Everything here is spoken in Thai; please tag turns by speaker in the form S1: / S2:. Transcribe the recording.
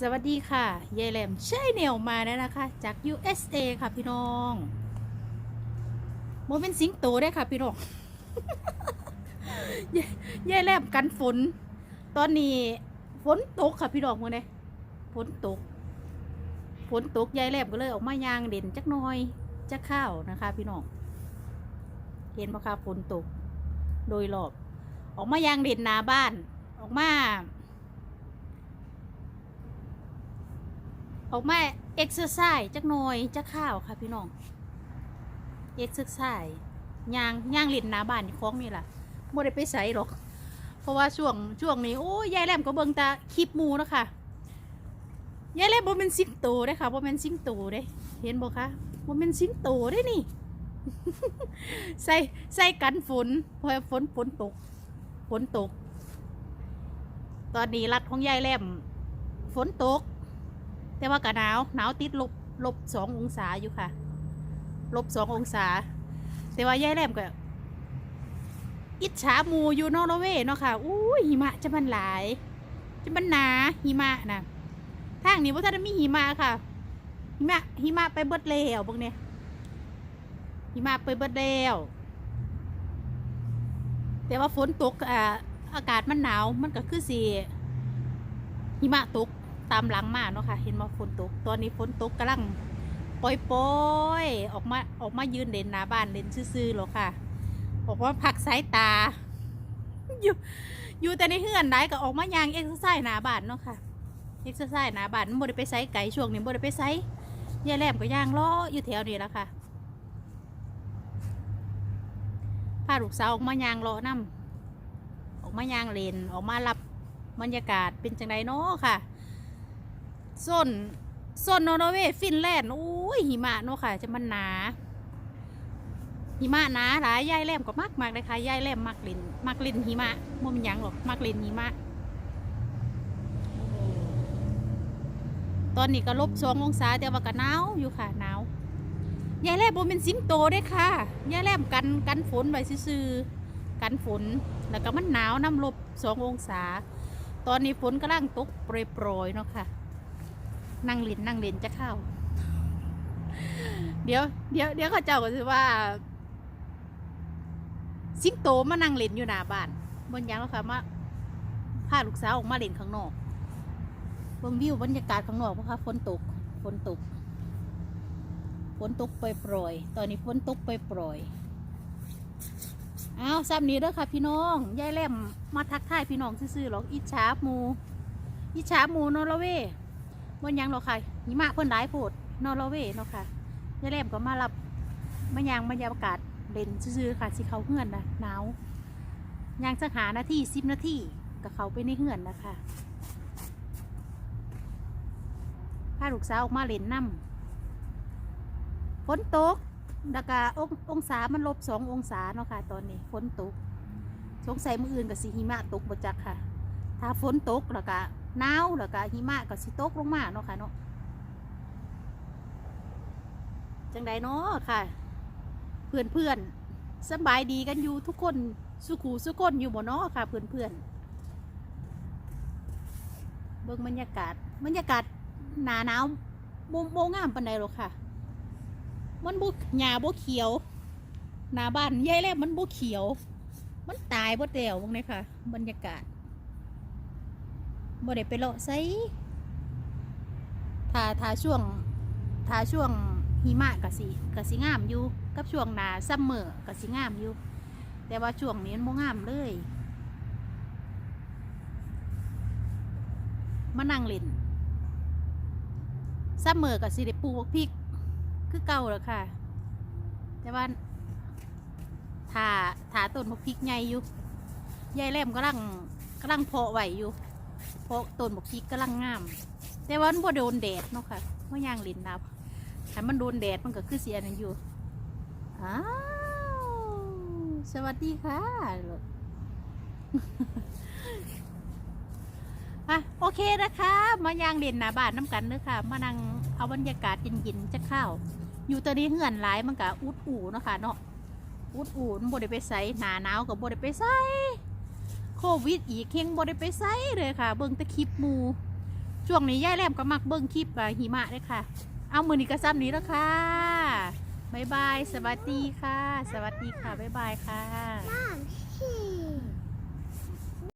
S1: สวัสดีค่ะยายแหลมใช่เนียวมาแล้วนะคะ จาก USA ค่ะพี่น้องโมเป็นสิงโตได้ค่ะพี่น้องยายแหลมกันฝน ตอนนี้ฝนตกค่ะพี่น้องมื่อนี้ฝนตกฝนตกยายแหลมก็เลยออกมายางเด่นจักหน้อยจักข้าวนะคะ พี่น้องเห็นปะคะฝนตก โดยรอบ ออกมายางเด่นหนาบ้าน ออกมา ออกมาเอ็กซ์ไซส์จักหน่อยจักข้าวค่ะพี่น้องเอ็กซ์ไซส์ย่างย่างเลินหน้าบ้านนี่ของนี่ล่ะไม่ได้ไปใส่หรอก เพราะว่าช่วงช่วงนี้โอ้ยยายแหลมก็เบิ่งตาคลิปมูแล้วค่ะยายแหลมบ่เป็นสิงโตเด้ค่ะบ่เป็นสิงโตเด้เห็นบ่คะบ่เป็นสิงโตเด้นี่ใส่ใส่กันฝนเพอฝนฝนตกฝนตก ตอนนี้รัดของยายแหลมฝนตก แต่ว่าก็หนาวหนาวติดลบลบสององศาอยู่ค่ะ ลบสององศา แต่ว่ายายแหลมก็อิจฉามูอยู่นอร์เวย์เนาะค่ะอู้หิมะจะมันหลาย จะมันหนาหิมะนะทางนี้ว่าถ้าจะมีหิมะค่ะ หิมะหิมะไปเบิดแล้วพวกเนี้ยหิมะไปเบิดแล้วแต่ว่าฝนตกอ่าอากาศมันหนาวมันก็คือสีหิมะตก ตามหลังมาเนาะค่ะ เห็นว่าฝนตก ตอนนี้ฝนตกกำลังปล่อยๆออกมาออกมายืนเด่นหน้าบ้านเด่นซื่อๆหรอค่ะ ออกมาพักสายตา อยู่อยู่แต่ในเฮือนได้ก็ออกมายางเอ็กซ์ไซส์หน้าบ้านเนาะค่ะ เอ็กซ์ไซส์หน้าบ้านมันบ่ได้ไปไซไก่ช่วงนี้บ่ได้ไปไซยายแหลมก็ย่างล้ออยู่แถวนี้แล้วค่ะพาลูกสาวออกมายางล้อนํออกมายางเลนออกมารับบรรยากาศเป็นจังไดเนาะค่ะ ส้นส้นนอร์เวย์ฟินแลนด์โอ้ยหิมะเนาะค่ะ จะมันหนา หิมะหนาหลายยายแลมก็มากมากเลยค่ะยายแลมมักลินมักลินหิมะมันเป็นยังหรอกมักลินหิมะตอนนี้ก็ลบสององศาแต่ว่าก็หนาวอยู่ค่ะหนาวยายแลมบ่เป็นสิงโตได้ค่ะยายแลมกันกันฝนไว้ซื่อกันฝนแล้วก็มันหนาวน้ำลบสององศา ตอนนี้ฝนกำลังตกโปรยๆเนาะค่ะ นั่งเล่นนั่งเล่นจะเข้า เดี๋ยวเดี๋ยวเดี๋ยวเขาเจ้าก็จะว่าสิงโตมานั่งเล่นอยู่หน้าบ้านบนยังแล้วค่ะมาพาลูกสาวออกมาเล่นข้างนอกเบิ่งวิวบรรยากาศข้างนอกเพราะค่ะฝนตกฝนตกฝนตกปล่อยๆตอนนี้ฝนตกปล่อยๆอ้าวซ้ำนี้เด้อค่ะพี่น้องยายแหลมมาทักทายพี่น้องซื่อๆหรอกอิจฉาหมูอิจฉาหมูนอร์เวย์ บนยังหรอกค่ะหิมะเพิ่นได้โพดนอร์เวย์เนาะค่ะยายแหลมก็มารับมายางบรรยากาศเด่นซื่อๆค่ะสิเขาเฮือนนะหนาวยางสักหานาทีสิบนาทีกับเขาไปในเฮือนนะคะพาลูกสาวออกมาเล่นน้ำฝนตกดากาององศามันลบสององศาเนาะค่ะ ตอนนี้ฝนตก สงสัยมืออื่นกับสิหิมะตกบ่จักค่ะ ถ้าฝนตกแล้วก็ หนาวแล้วก็หิมะก็สิตกลงมาเนาะค่ะเนาะจังใดเนาะค่ะ เพื่อนเพื่อนสบายดีกันอยู่ทุกคนสุขูสุคนอยู่บ่เนาะค่ะเพื่อนเพื่อนเบิ่งบรรยากาศบรรยากาศหนาหนาวโมโมงามปานใดหรอกค่ะ มันบุกหญ้าบ่เขียวหน้าบ้านยายแล้วมันบ่เขียว มันตายบ่แล้วพวกนี้ค่ะ บรรยากาศ บ่ได้ไปเลาะไสถ้าถ้าช่วงถ้าช่วงหิมะก็สิก็สิงามอยู่ กับช่วงหนาซัมเมอร์ก็สิงามอยู่ แต่ว่าช่วงนี้มันบ่งามเลยมานั่งเล่นซัมเมอร์ก็สิได้ปลูกพริก คือเก่าแล้วค่ะ แต่ว่าถาถาต้นมะพริกใหญ่อยู่ยายแหลมกำลังกำลังเพาะไหวอยู่ เพาะต้นมะพริกกำลังงาม แต่ว่ามันบ่โดนแดดเนาะค่ะว่ายางลินนับถ้ามันโดนแดดมันก็คือเสียนั่นอยู่อ้าวสวัสดีค่ะอะโอเคนะคะ มายางเด่นหนาบ้านน้ำกันเด้อค่ะ มานั่งเอาบรรยากาศเย็นๆจะเข้าว อยู่ตอนนี้เหือนหลายมันก็อุดอู่เนาะค่ะเนาะอุดอูนบ่ได้ไปใส่หนาหนาวกับบ่ได้ไปใส่ วิดอีกเฮงบ่ได้ไปใส่เลยค่ะ เบิ่งแตะคลิปมู ช่วงนี้ย่ายแรมก็มักเบิ้งคลิปหิมะเลยค่ะ เอามือนี้ก็ซ้ำนี้แล้วค่ะบายบาย สวัสดีค่ะ สวัสดีค่ะบายบายค่ะ